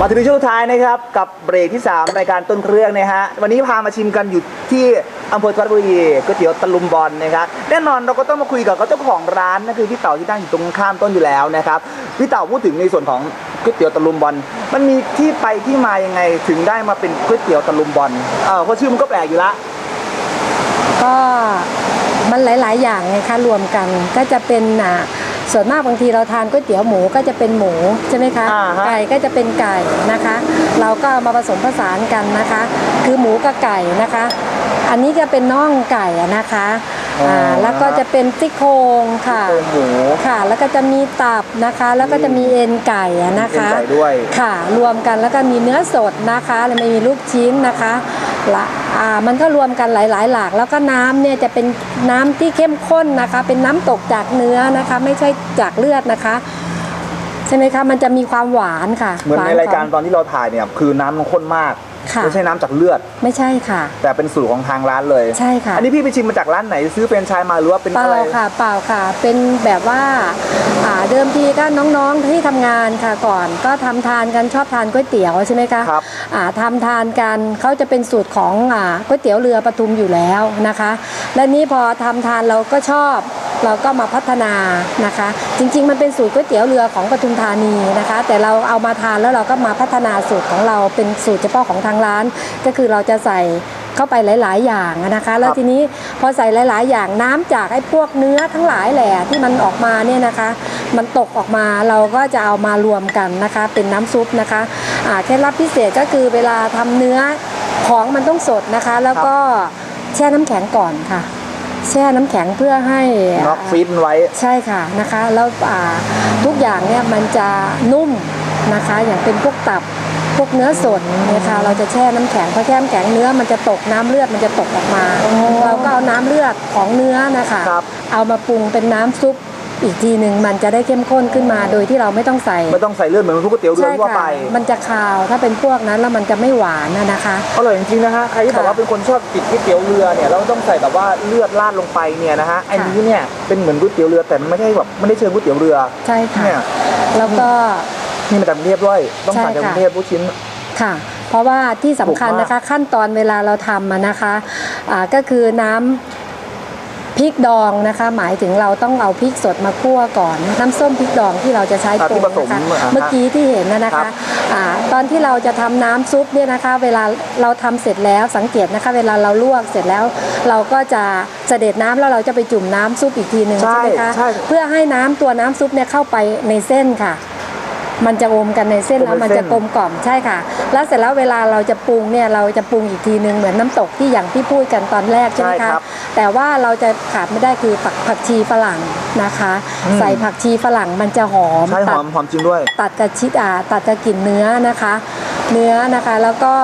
มาถึงช่วงสุดท้ายนะครับกับเบรกที่ 3 รายการต้นเครื่องนะฮะวันนี้พามาชิมกันอยู่ที่อำเภอทวัดบุรีก๋วยเตี๋ยวตะลุมบอลนะครับแน่นอนเราก็ต้องมาคุยกับเจ้าของร้านนั่นคือพี่เต่าที่ตั้งอยู่ตรงข้ามต้นอยู่แล้วนะครับพี่เต่าพูดถึงในส่วนของก๋วยเตี๋ยวตะลุมบอลมันมีที่ไปที่มายังไงถึงได้มาเป็นก๋วยเตี๋ยวตะลุมบอลเออเพราะชื่อมันก็แปลกอยู่ละก็มันหลาย ๆ อย่างไงคะรวมกันก็จะเป็นอ่า ส่วนมากบางทีเราทานก๋วยเตี๋ยวหมูก็จะเป็นหมูใช่ไหมคะ อ่าฮะ ไก่ก็จะเป็นไก่นะคะ เราก็เอามาผสมผสานกันนะคะ คือหมูกับไก่นะคะ อันนี้จะเป็นน่องไก่อะนะคะอ่าแล้วก็จะเป็นซี่โครงค่ะ โครงหมูค่ะ แล้วก็จะมีตับนะคะ แล้วก็จะมีเอ็นไก่อะนะคะเอ็นไก่ด้วย ค่ะ รวมกันแล้วก็มีเนื้อสดนะคะ แล้วไม่มีลูกชิ้นนะคะ ละอ่ามันก็รวมกันหลาย ๆ หลาก แล้วก็น้ำเนี่ยจะเป็นน้ำที่เข้มข้นนะคะ เป็นน้ำตกจากเนื้อนะคะ ไม่ใช่จากเลือดนะคะ ใช่ไหมคะมันจะมีความหวานค่ะเหมือนหวในรายการขตอนที่เราถ่ายเนี่ยคือน้ำมันข้นมาก ค่ะ ไม่ใช่น้ำจากเลือดองไม่ใช่ค่ะ แต่เป็นสูตรของทางร้านเลยใช่ค่ะ อันนี้พี่ไปชิมมาจากร้านไหน ซื้อเป็นไชายมาหรือว่าเป็นเปอะล่าไรค่ะเปล่าค่ะ เป็นแบบว่าอ่าเดิมทีก็น้องๆที่ทำงานค่ะก่อน ก็ทำทานกันชอบทานก๋วยเตี๋ยวใช่ไหมคะครับอ่าทำทานกันเขาจะเป็นสูตรของอ่าก๋วยเตี๋ยวเรือปทุมอยู่แล้วนะคะ และนี้พอทำทานเราก็ชอบ เราก็มาพัฒนานะคะ จริง ๆ มันเป็นสูตรก๋วยเตี๋ยวเรือของปทุมธานีนะคะ แต่เราเอามาทานแล้วเราก็มาพัฒนาสูตรของเราเป็นสูตรเฉพาะของทางร้าน ก็คือเราจะใส่เข้าไปหลาย ๆ อย่างนะคะ แล้วทีนี้พอใส่หลาย ๆ อย่างน้ำจากไอ้พวกเนื้อทั้งหลายแหละที่มันออกมาเนี่ยนะคะ มันตกออกมาเราก็จะเอามารวมกันนะคะ เป็นน้ำซุปนะคะอ่าเคล็ดลับพิเศษก็คือเวลาทำเนื้อของมันต้องสดนะคะ แล้วก็แช่น้ำแข็งก่อนค่ะ แช่น้ำแข็งเพื่อให้น็อกฟีดไว้ใช่ค่ะนะคะแล้วอ่าทุกอย่างเนี่ยมันจะนุ่มนะคะ อย่างเป็นพวกตับพวกเนื้อสดเนี่ยค่ะเราจะแช่น้ำแข็งพอแช่น้ำแข็งเนื้อมันจะตกน้ำเลือดมันจะตกออกมา เราก็เอาน้ำเลือดของเนื้อนะคะครับเอามาปรุงเป็นน้ำซุป อีกทีหนึ่งมันจะได้เข้มข้นขึ้นมาโดยที่เราไม่ต้องใส่ไม่ต้องใส่เลือดเหมือนพวกก๋วยเตี๋ยวเรือใช่ทั่วไปค่ะมันจะคาวถ้าเป็นพวกนั้นแล้วมันจะไม่หวานนะนะคะอร่อยจริงๆนะฮะใครที่ค่ะบอกว่าเป็นคนชอบกินก๋วยเตี๋ยวเรือเนี่ยเราต้องใส่แบบว่าเลือดราดลงไปเนี่ยนะฮะอันนี้เนี่ยเป็นเหมือนก๋วยเตี๋ยวเรือแต่มันไม่ใช่แบบไม่ได้เชิงก๋วยเตี๋ยวเรือใช่ค่ะเนี่ยแล้วก็นี่มาจากกรุงเทพด้วยต้องสั่งจากกใช่ค่ะรุงเทพลูกชิ้นค่ะ เพราะว่าที่สำคัญถูกมากนะคะขั้นตอนเวลาเราทำอะนะคะอ่าก็คือน้ำ พริกดองนะคะ หมายถึงเราต้องเอาพริกสดมาคั่วก่อน น้ำส้มพริกดองที่เราจะใช้อ่าปรุที่งผสมนะคะอ่าฮะเมื่อกี้ที่เห็นนะนะครัคะบอ่าตอนที่เราจะทำน้ำซุปเนี่ยนะคะ เวลาเราทำเสร็จแล้วสังเกตนะคะ เวลาเราลวกเสร็จแล้ว เราก็จะเสด็จน้ำแล้วเราจะไปจุ่มน้ำซุปอีกทีหนึ่งใช่ใช่ไหมคะใช่เพื่อให้น้ำตัวน้ำซุปเนี่ยเข้าไปในเส้นค่ะ มันจะอมกันในเส้นอมในแล้วมันเส้จะนกลมกล่อมใช่ค่ะ แล้วเสร็จแล้วเวลาเราจะปรุงเนี่ยเราจะปรุงอีกทีนึงเหมือนน้ำตกที่อย่างที่พูดกันตอนแรกใช่ไหมใช่คคะรับแต่ว่าเราจะขาดไม่ได้คือผักผักชีฝรั่งนะคะอืมใส่ผักชีฝรั่งมันจะหอมใช่หตัอดมหอมจริงด้วย ตัดกับชิดอ่าตัดกับกลิ่นเนื้อนะคะ เนื้อนะคะแล้วก็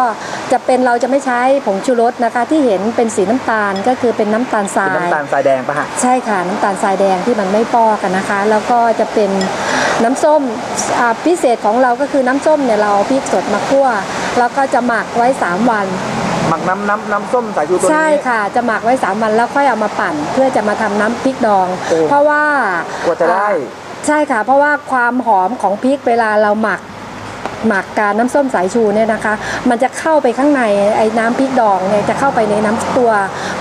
จะเป็นเราจะไม่ใช้ผงชูรสนะคะ ที่เห็นเป็นสีน้ำตาลก็คือเป็นน้ำตาลทราเป็นยน้ำตาลทรายแดงปะฮะใช่ค่ะน้ำตาลทรายแดงที่มันไม่ปอกกันนะคะ แล้วก็จะเป็น น้ำส้มอ่าพิเศษของเราก็คือน้ำส้มเนี่ยเราเอาพริกสดมาคั่ว แล้วก็จะหมักไว้ 3 วัน หมักน้ำน้ำน้ำส้มสายชูตัวนี้ ใช่ค่ะ จะหมักไว้ 3 วันแล้วค่อยเอามาปั่น เพื่อจะมาทำน้ำพริกดอง โอ้ เพราะว่ากว่าจะได้อ่าใช่ค่ะ เพราะว่าความหอมของพริกเวลาเราหมัก หมักการน้ำส้มสายชูเนี่ยนะคะ มันจะเข้าไปข้างในไอ้น้ำพริกดองเนี่ยจะเข้าไปในน้ำตัว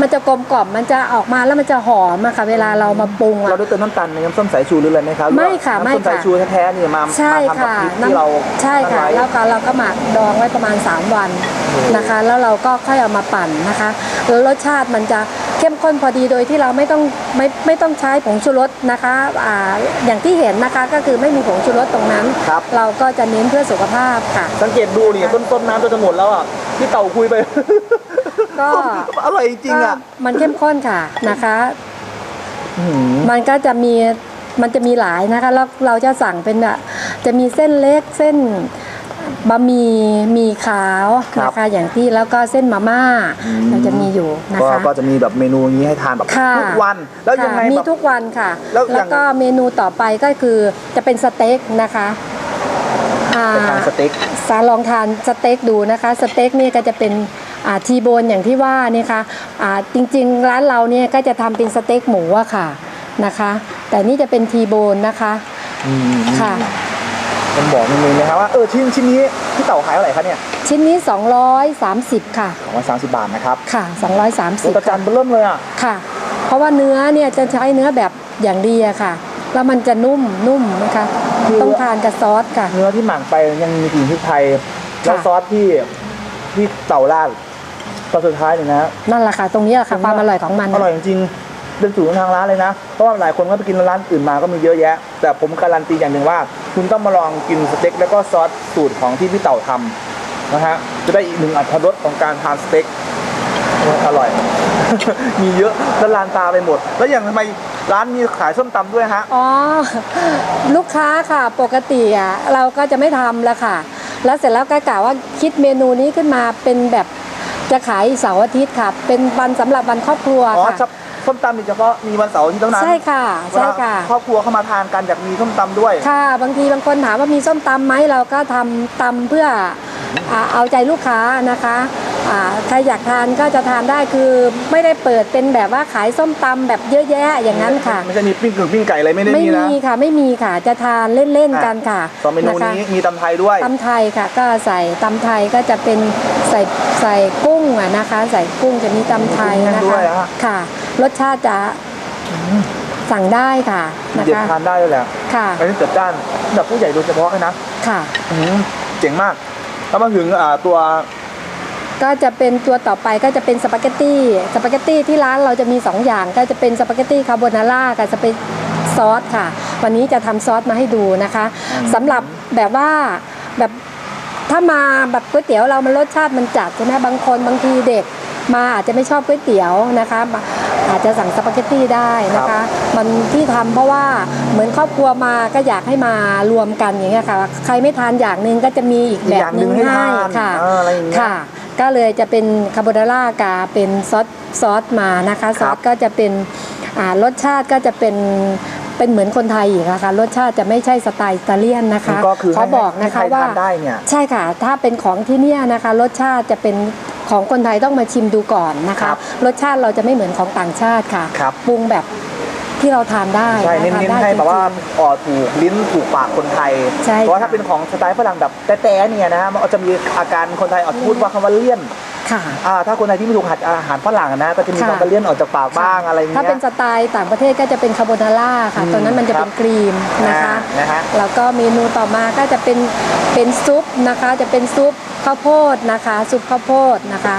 มันจะกลมกล่อมมันจะออกมาแล้วมันจะหอมอะค่ะเวลาเรามาปรุงอะเราได้เติมน้ำตาลในน้ำส้มสายชูหรืออะไรไหมครับไม่ค่ะหรือว่าไม่น้ำส้มค่ะสายชูแท้ๆนี่มาใช่มาทำกับค่ะพริกที่เราใช่ค่ะตั้งไว้แล้วก็เราก็หมักดองไว้ประมาณ 3 วันนะคะ แล้วเราก็ค่อยเอามาปั่นนะคะแล้วรสชาติมันจะ เข้มข้นพอดีโดยที่เราไม่ต้องไม่ไม่ต้องใช้ผงชูรสนะคะอ่าอย่างที่เห็นนะคะก็คือไม่มีผงชูรสตรงนั้น ครับ เราก็จะเน้นเพื่อสุขภาพค่ะ สังเกตดูนี่ต้นต้นน้ำจนจะหมดแล้วอะที่เต่าคุยไป ก็ อร่อยจริงก็อะมันเข้มข้นค่ะนะคะ อื้อหือ มันก็จะมีมันจะมีหลายนะคะแล้วเราจะสั่งเป็นอะจะมีเส้นเล็กเส้น บะหมี่หมีขาวนะคะอย่างที่แล้วก็เส้นมาม่าเราจะมีอยู่นะก็คะ ก็จะมีแบบเมนูอย่างนี้ให้ทานแบบค่ะ ทุกวัน แล้วยังไงค่ะมีแบบ ทุกวันค่ะ แล้วอย่างก็เมนูต่อไปก็คือจะเป็นสเต็กนะคะอ่าไปทานสเต็ก สาลองทานสเต็กดูนะคะ สเต็กนี่ก็จะเป็นอ่าทีโบนอย่างที่ว่าเนี่ยค่ะอ่าจริงๆร้านเราเนี่ยก็จะทำเป็นสเต็กหมูอะค่ะนะคะ แต่นี่จะเป็นทีโบนนะคะอืมค่ะ ผมบอกนิดนึงนะครับว่าเออชิ้นชิ้นนี้พี่เต่าขายเท่าไหร่คะเนี่ยชิ้นนี้ 230 ค่ะสองร้อยสามสิบบาทนะครับค่ะโอ้ตะจัน230เริ่มเลยอะค่ะ เพราะว่าเนื้อเนี่ยจะใช้เนื้อแบบอย่างดีอะค่ะ แล้วมันจะนุ่มนุ่มนะคะ ต้องทานกับซอสค่ะ เนื้อที่หมักไปยังมีกลิ่นพริกไทยแล้วค่ะ ซอสที่ที่เต่าราดตอนสุดท้ายเนี่ยนะ นั่นแหละค่ะ ตรงนี้แหละค่ะความอร่อยของมัน อร่อยจริงๆเป็นสูตรของทางร้านเลยนะ เพราะว่าหลายคนก็ไปกินร้านอื่นมาก็มีเยอะแยะ แต่ผมการันตีอย่างหนึ่งว่า คุณต้องมาลองกินสเต็กแล้วก็ซอสสูตรของที่พี่เต่าทำนะฮะจะได้อีกหนึ่งอัตรสของการทานสเต็กอร่อย มีเยอะแล้วลานตาไปหมด แล้วอย่างทำไมร้านมีขายส้มตำด้วยฮะ อ๋อ ลูกค้าค่ะปกติอะเราก็จะไม่ทำแล้วค่ะ แล้วเสร็จแล้วก็กล่าวว่าคิดเมนูนี้ขึ้นมาเป็นแบบจะขายเสาร์อาทิตย์ค่ะ เป็นวันสำหรับวันครอบครัวอ๋อค่ะ ส้มตำนี่เฉพาะมีวันเสาร์อาที่เท่านั้นใช่ค่ะใช่ค่ะเวลาครอบครัวเข้ามาทานกันอยากมีส้มตำด้วย ค่ะ บางทีบางคนถามว่ามีส้มตำไหมเราก็ทำตำเพื่ออ่าเอาใจลูกค้านะคะอ่าใครอยากทานก็จะทานได้คือไม่ได้เปิดเป็นแบบว่าขายส้มตำแบบเยอะแยะอย่างนั้นค่ะ ไม่ใช่มีปิ้งกึ่งปิ้งไก่อะไรไม่ได้ไม่มีนะมีค่ะไม่มีค่ะจะทานเล่นๆกันค่ะสองเมนูะคะ นี้มีตำไทยด้วย ตำไทยค่ะก็ใส่ตำไทยก็จะเป็นใส่ใส่กุ้งอะนะคะ ใส่กุ้งจะมีตำไทยนะด้วคะยฮะค่ะ รสชาติจะสั่งได้ค่ะนะเด็ดคะ ทานได้เลยแหละค่ะ อันนี้จัดจ้านแบบผู้ใหญ่โดยเฉพาะเลยนะค่ะ อื้อหือเจ๋งมาก แล้วมาถึงอ่าตัว ก็จะเป็นตัวต่อไปก็จะเป็นสปาเกตตี้ สปาเกตตี้ที่ร้านเราจะมี 2 อย่าง ก็จะเป็นสปาเกตตี้คาโบนาร่ากับสเปซอสค่ะ วันนี้จะทำซอสมาให้ดูนะคะสำหรับแบบว่าแบบถ้ามาแบบก๋วยเตี๋ยวเรามันรสชาติมันจัดใช่ไหมบางคนบางทีเด็ก มาอาจจะไม่ชอบก๋วยเตี๋ยวนะคะ อาจจะสั่งสปาเกตตี้ได้นะคะ มันที่ทำเพราะว่าเหมือนครอบครัวมาก็อยากให้มารวมกันอย่างเงี้ยค่ะ ใครไม่ทานอย่างหนึ่งก็จะมีอีกอีกแบอบย่างหหนึ่นึ่งงให้ให้ทานค่ะเอออะไรอย่างเงี้ยค่ะก็เลยจะเป็นคาโบนาร่ากาเป็นซอสซอสมานะคะ ซอสก็จะเป็นอ่ารสชาติก็จะเป็นเป็นเหมือนคนไทยอีกนะคะรสชาติจะไม่ใช่สไตล์อิตาเลียนนะคะก็คือเขาบอกให้นะใครคะว่าทานได้เนี่ยใช่ค่ะ ถ้าเป็นของที่เนี่ยนะคะ รสชาติจะเป็น ของคนไทยต้องมาชิมดูก่อนนะครัคะบรสชาติเราจะไม่เหมือนของต่างชาติค่ะครับ ปรุงแบบที่เราทานได้ใช่ะเน้นทาๆได้ให้แบบว่าจริง อ่อถูกลิ้นถูกปากคนไทย ใช่เพราะว่าค่ะถ้าเป็นของสไตล์ฝรั่งแบบแต้ๆเนี่ยนะฮะมันจะมีอาการคนไทยอาจจะพูดว่าคำว่าเลี่ยนๆค่ะ อ่าถ้าคนไทยที่ไม่ถูกหัดอาหารฝรั่งอะนะก็จะมีค่ะความเลี่ยนออกจากปากบ้างอะไรอย่างถ้าเงี้เป็นยสไตล์ต่างประเทศก็จะเป็นคาโบนาร่าค่ะอืมตัวนั้นมันจะเป็นครับ ครีมนะคะ อ่านะฮะ แล้วก็เมนูต่อมาก็จะเป็นเป็นซุปนะคะ จะเป็นซุป ข้าวโพดนะคะซุปข้าวโพดนะคะ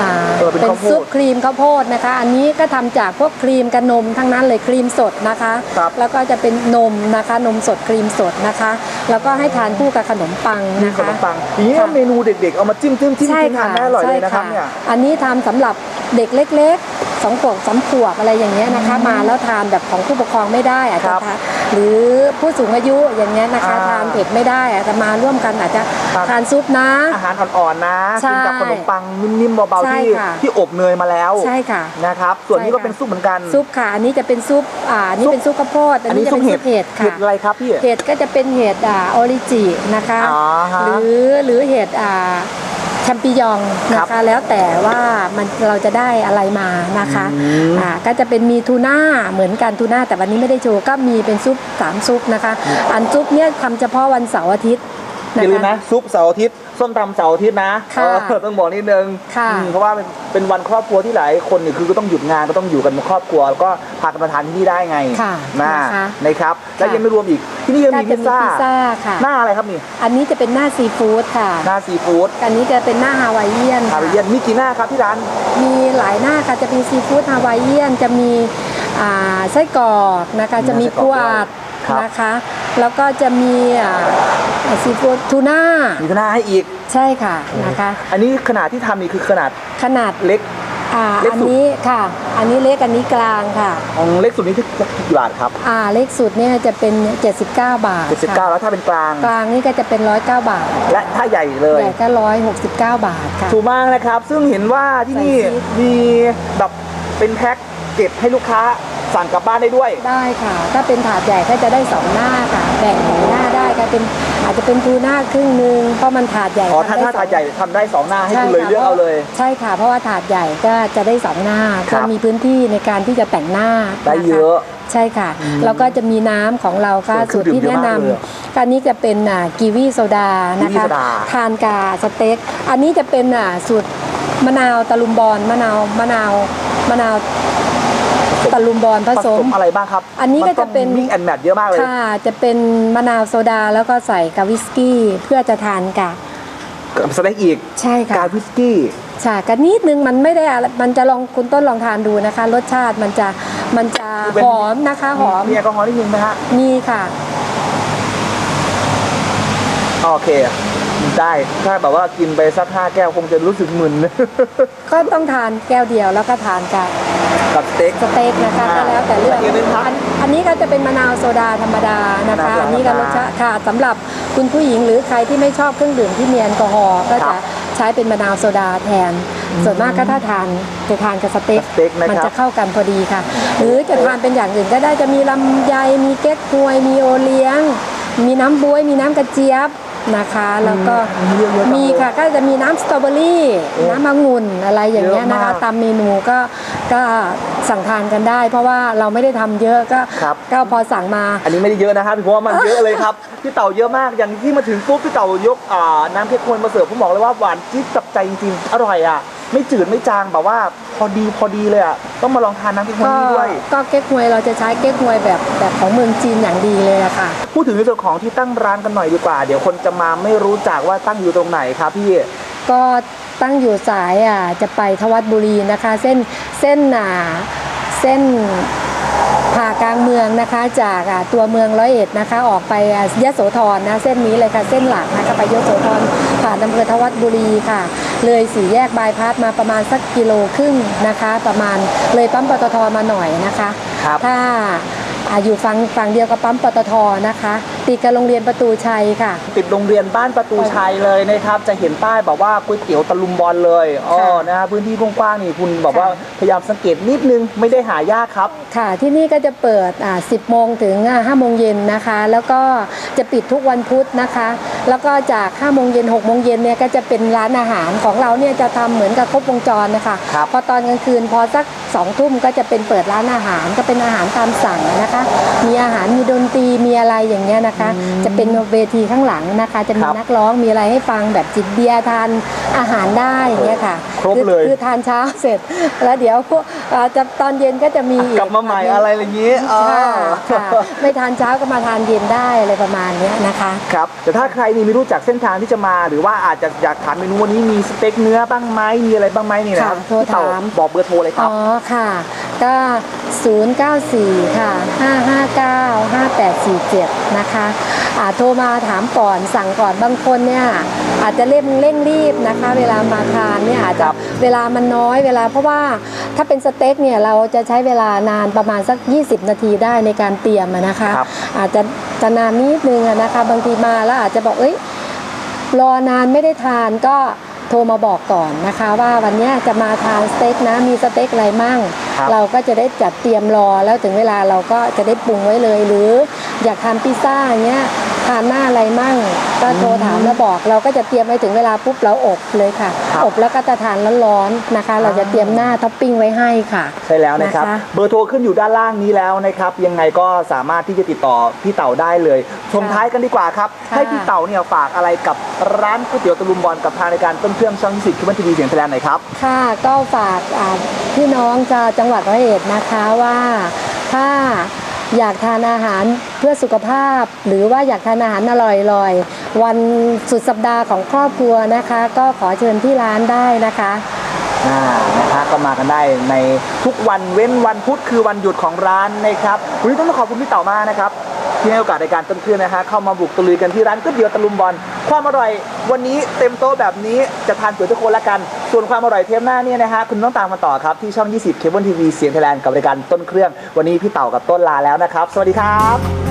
อ่าเออเป็นเป็นข้าวโพดซุปครีมข้าวโพดนะคะ อันนี้ก็ทำจากพวกครีมกับนมทั้งนั้นเลยครีมสดนะคะครับแล้วก็จะเป็นนมนะคะ นมสดครีมสดนะคะ แล้วก็ให้ทานคู่กับขนมปังมีนะขนคะมปังอย่างนี้ค่ะเมนูเด็กๆเอามาจิ้มจิ้มจิ้มใช่กินทาค่ะนได้อร่อยเลยนะครับใช่เนี่ยอันนี้ทำสำหรับเด็กเล็กๆ สองขวบสามขวบอะไรอย่างเงี้ยนะคะมาแล้วทานแบบของผู้ปกครองไม่ได้อาจคจะรับทานหรือผู้สูงอายุอย่างเงี้ยนะคะอ่าทานเผ็ดไม่ได้อาจจะมาร่วมกันอาจจะครับทานซุปนะ อาหารอ่อนๆนะใช่กินกับขนมปังนิ่มๆเบาๆใช่ที่ค่ะที่อบเนยมาแล้วใช่ค่ะนะครับส่วนนี้ใช่ก็ค่ะเป็นซุปเหมือนกันซุปค่ะอันนี้จะเป็นซุปอ่าอันนี่ซุปเป็นซุปข้าวโพดอันนี้จะเป็นซุปเห็ดค่ะเห็ดอะไรครับพี่เห็ดก็จะเป็นเห็ดอ่าออริจินะคะอ๋อฮะหรือหรือเห็ดอ่าแช มปิญองนะครัคะบแล้วแต่ว่ามันเราจะได้อะไรมานะคะอืมอ่าก็จะเป็นมีทูน่าเหมือนกันทูน่าแต่วันนี้ไม่ได้โชว์ก็มีเป็นซุปสามซุปนะคะ อันซุปเนี่ยทำเฉพาะวันเสาร์อาทิตย์อนะย่าลืมคะนะ ซุปเสาร์อาทิตย์ ส้มตำเสาร์อาทิตย์นะค่ะเออต้องบอกนิดนึงค่ะ อืมเพราะว่าเป็นเป็นวันครอบครัวที่หลายคนเนี่ยคือก็ต้องหยุดงานก็ต้องอยู่กันเป็นครอบครัวแล้วก็พากันมาทานที่นี่ได้ไงค่ะนะนะคะนะครับและค่ะยังไม่รวมอีกที่นี่ยังก็มีจะพิซมีซ่าพิซซ่าค่ะ หน้าอะไรครับนี่อันนี้จะเป็นหน้าซีฟู้ดค่ะ หน้าซีฟู้ดอันนี้จะเป็นหน้าฮาวายเอียนฮาค่ะวิเยียนมีกี่หน้าครับที่ร้าน มีหลายหน้าค่ะ จะมีซีฟู้ดฮาวายเอียน จะมีอ่าไส้กรอกนะคะ จะมีไส้กรอกปูอัดครับนะคะ แล้วก็จะมีอ่าซีฟู้ดทูน่ามีหน้าให้อีกใช่ค่ะนะคะ อันนี้ขนาดที่ทำนี่คือขนาดขนาดเล็กอ่าเล็กอันสุดนี้ค่ะ อันนี้เล็กอันนี้กลางค่ะของเล็กสุดนี้ที่กี่บาทครับ อ่าเล็กสุดเนี่ยจะเป็น 79 บาท 79ค่ะแล้วถ้าเป็นกลาง กลางนี่ก็จะเป็น 109 บาท และถ้าใหญ่เลยใหญ่ก็ 169 บาทค่ะถูกมากนะครับ ซึ่งเห็นว่าที่นี่ใส่ชีสมีแบบเป็นแพ็คเก็บให้ลูกค้า สั่งกลับบ้านได้ด้วย ได้ค่ะ ถ้าเป็นถาดใหญ่ก็จะได้สองหน้าค่ะแบ่งสองหน้าได้ก็เป็นอาจจะเป็นทูน่าครึ่งหนึ่งเพราะมันถาดใหญ่อ๋อถ้าทำได้ถ้าสอง ถาดใหญ่ทำได้สองหน้าให้ใช่คุณเลยค่ะเลือกเอาเลย ใช่ค่ะเพราะว่าถาดใหญ่ก็จะได้สองหน้าครับก็มีพื้นที่ในการที่จะแต่งหน้าได้นคเยอะใช่ค่ะแล้วก็จะมีน้ำของเราค่ะเครื่สูองตรที่ดื่มเยแนะอะนมากเลยำอันนี้จะเป็นอ่ากีวีโซดานะคะกีวีโซดา ทานกาสเต็ก อันนี้จะเป็นอ่าสูตรมะนาวตะลุมบอลมะนาวมะนาวมะนาว ตะลุมบอลผผสสมมอะไรบ้างครับ อันนี้ก็จะเป็นมิกแอนแมทเยอะมากเลยค่ะ จะเป็นมะนาวโซดาแล้วก็ใส่กับวิสกี้เพื่อจะทานกะกับสเต็กอีกใช่ค่ะกาวิสกี้ใช่กันนิดนึงมันไม่ได้อะไรมันจะลองคุณต้นลองทานดูนะคะ รสชาติมันจะมันจะหอมนะคะหอมมีแอลกอฮอล์นิดนึงไหมฮะมีค่ะโอเคได้ถ้าแบบว่ากินไปสักห้าแก้วคงจะรู้สึกมึนก็ต้องทานแก้วเดียวแล้วก็ทานกับ กับสเต็ก สเต็กนะคะอ่าก็แล้วแต่เลือกอีกนิดนึงครับอันอันนี้ก็จะเป็นมะนาวโซดาธรรมดานะคะมะนาวโซดาอันนี้ก็รสชาติค่ะสำหรับคุณผู้หญิงหรือใครที่ไม่ชอบเครื่องดื่มที่มีแอลกอฮอล์ก็ครัจะบใช้เป็นมะนาวโซดาแทน ส่วนมากก็ถ้าทานจะทานกับสเต็กสเต็กนะครับ มันจะเข้ากันพอดีค่ะ หรือจะทานเป็นอย่างอื่นก็ได้จะมีลำไยมีเก๊กฮวย มีโอเลี้ยง มีน้ำบวย มีน้ำกระเจี๊ยบนะคะแล้วก็มีเยอะๆจังเลยมีค่ะก็จะมีน้ำสตรอเบอรี่โอ้น้ำองุ่นอะไรอย่างเงี้ยนะคะเยอะมากตามเมนูก็ ก็สั่งทานกันได้ เพราะว่าเราไม่ได้ทำเยอะก็ครับ ก็พอสั่งมา อันนี้ไม่ได้เยอะนะครับเพราะว่ามันเยอะเลยครับ พี่เต่าเยอะมากอย่างที่มาถึงปุ๊บพี่เต่ายกอ่าน้ำเค้กควยมาเสิร์ฟผมบอกเลยว่าหวานจี๊ดจับใจจริงๆอร่อยอะ ไม่จืดไม่จางแบบว่าพอดีพอดีเลยอะต้องมาลองทานน้ำเค้กควยก็นี่ด้วย ก็เก๊กฮวยเราจะใช้เก๊กฮวยแบบแบบของเมืองจีนอย่างดีเลยอะค่ะ พูดถึงในส่วนของที่ตั้งร้านกันหน่อยดีกว่า เดี๋ยวคนจะมาไม่รู้จักว่าตั้งอยู่ตรงไหนครับพี่ ก็ ตั้งอยู่สายอะจะไปทวัดบุรีนะคะ เส้นเส้นอ่าเส้นผ่ากลางเมืองนะคะจากอ่าตัวเมืองร้อยเอ็ดนะคะออกไปอ่ายโสธรนะเส้นนี้เลยค่ะเส้นหลักนะคะไปยโสธรผ่านอำเภอทวัดบุรีค่ะ เลยสี่แยกบายพาสมาประมาณสักกิโลครึ่งนะคะ ประมาณเลยปั๊มปตทมาหน่อยนะคะครับถ้า อ่าอยู่ฝั่งฝั่งเดียวกับปั๊มปตทนะคะติดกับโรงเรียนประตูชัยค่ะ ติดโรงเรียนบ้านประตูชัยเลยนะครับ จะเห็นป้ายบอกว่าก๋วยเตี๋ยวตะลุมบอลเลยอ๋อค่ะนะฮะพื้นที่กว้างๆนี่คุณบอกว่าค่ะพยายามสังเกตนิดนึงไม่ได้หายากครับ ค่ะ ที่นี่ก็จะเปิดอ่า10 โมงถึงอ่า5โมงเย็นนะคะ แล้วก็จะปิดทุกวันพุธนะคะ แล้วก็จาก5โมงเย็น6โมงเย็นเนี่ยก็จะเป็นร้านอาหารของเราเนี่ยจะทำเหมือนกับครบวงจรนะคะครับ พอตอนกลางคืนพอสัก2ทุ่มก็จะเป็นเปิดร้านอาหารก็เป็นอาหารตามสั่งนะคะ มีอาหารมีดนตรีมีอะไรอย่างเงี้ยนะคะ จะเป็นเวทีข้างหลังนะคะ จะมีครับนักร้องมีอะไรให้ฟังแบบจิบเบียร์ทานอาหารได้อย่างเงี้ยค่ะครบอเลยคือทานเช้าเสร็จ แล้วเดี๋ยวพวกอ่าจะตอนเย็นก็จะมีอีกลับมาใหม่อะไรอย่างนี้อ๋อค่ะค่ะไม่ทานเช้าก็มาทานเย็นได้อะไรประมาณเนี้ยนะคะครับแต่ถ้าใครนี่ไม่รู้จักเส้นทางที่จะมาหรือว่าอาจจะอยากถามเมนูวันนี้มีสเต็กเนื้อบ้างไหมมีอะไรบ้างไหมนี่นะครับค่ะโทรพี่เต่าถาม บอกเบอร์โทรเลยครัอ๋บอค่ะ ก็ 094 ค่ะ 559 5847 นะคะอ่าโทรมาถามก่อนสั่งก่อนบางคนเนี่ยอาจจะเร่งเร่งรีบนะคะ เวลามาทานเนี่ยอาจจะครับ เวลามันน้อยเวลาเพราะว่าถ้าเป็นสเต็กเนี่ยเราจะใช้เวลานานประมาณสัก 20 นาทีได้ในการเตรียมอะนะคะครับอาจจะ จะนานนิดนึงอะนะคะ บางทีมาแล้วอาจจะบอกเอ้ยรอนานไม่ได้ทานก็โทรมาบอกก่อนนะคะ ว่าวันเนี้ยจะมาทานสเต็กนะมีสเต็กอะไรมั่งครับเราก็จะได้จัดเตรียมรอแล้วถึงเวลาเราก็จะได้ปรุงไว้เลย หรืออยากทานพิซซ่าอย่างเงี้ยทานหน้าอะไรมั่ง ก็โทรถามแล้วบอก เราก็จะเตรียมไว้ถึงเวลาปุ๊บเราอบเลยค่ะครับอบแล้วก็จะทานร้อนๆนะคะ เราจะเตรียมหน้าท็อปปิ้งไว้ให้ค่ะ ใช่แล้วนะครับนะคะเบอร์โทรขึ้นอยู่ด้านล่างนี้แล้วนะครับ ยังไงก็สามารถที่จะติดต่อพี่เต่าได้เลยชมท้ายกันดีกว่าครับค่ะให้พี่เต่าเนี่ยฝากอะไรกับร้านก๋วยเตี๋ยวตะลุมบอลกับทางรายการต้นเครื่องช่อง20คิวบันทีวีเสียงไทยแลนด์หน่อยครับ ค่ะ ก็ฝากอ่าพี่น้องชาวจังหวัดร้อยเอ็ดนะคะว่าถ้า อยากทานอาหารเพื่อสุขภาพ หรือว่าอยากทานอาหารอร่อยๆ วันสุดสัปดาห์ของครอบครัวนะคะ ก็ขอเชิญที่ร้านได้นะคะ อ่านะฮะก็มากันได้ในทุกวันเว้นวันพุธคือวันหยุดของร้านนะครับวันนี้ต้องขอบคุณพี่เต่ามากนะครับที่ให้โอกาสในการต้นเครื่องนะฮะเข้ามาบุกตะลุยกันที่ร้านก๋วยเตี๋ยวตะลุมบอลความอร่อย วันนี้เต็มโต๊ะแบบนี้จะทานเผื่อทุกคนละกัน ส่วนความอร่อยเทปหน้าเนี่ยนะฮะคุณต้องตามมาต่อครับที่ช่อง 20 เคเบิลทีวีเสียงไทยแลนด์กับรายการต้นเครื่อง วันนี้พี่เต่ากับต้นลาแล้วนะครับ สวัสดีครับ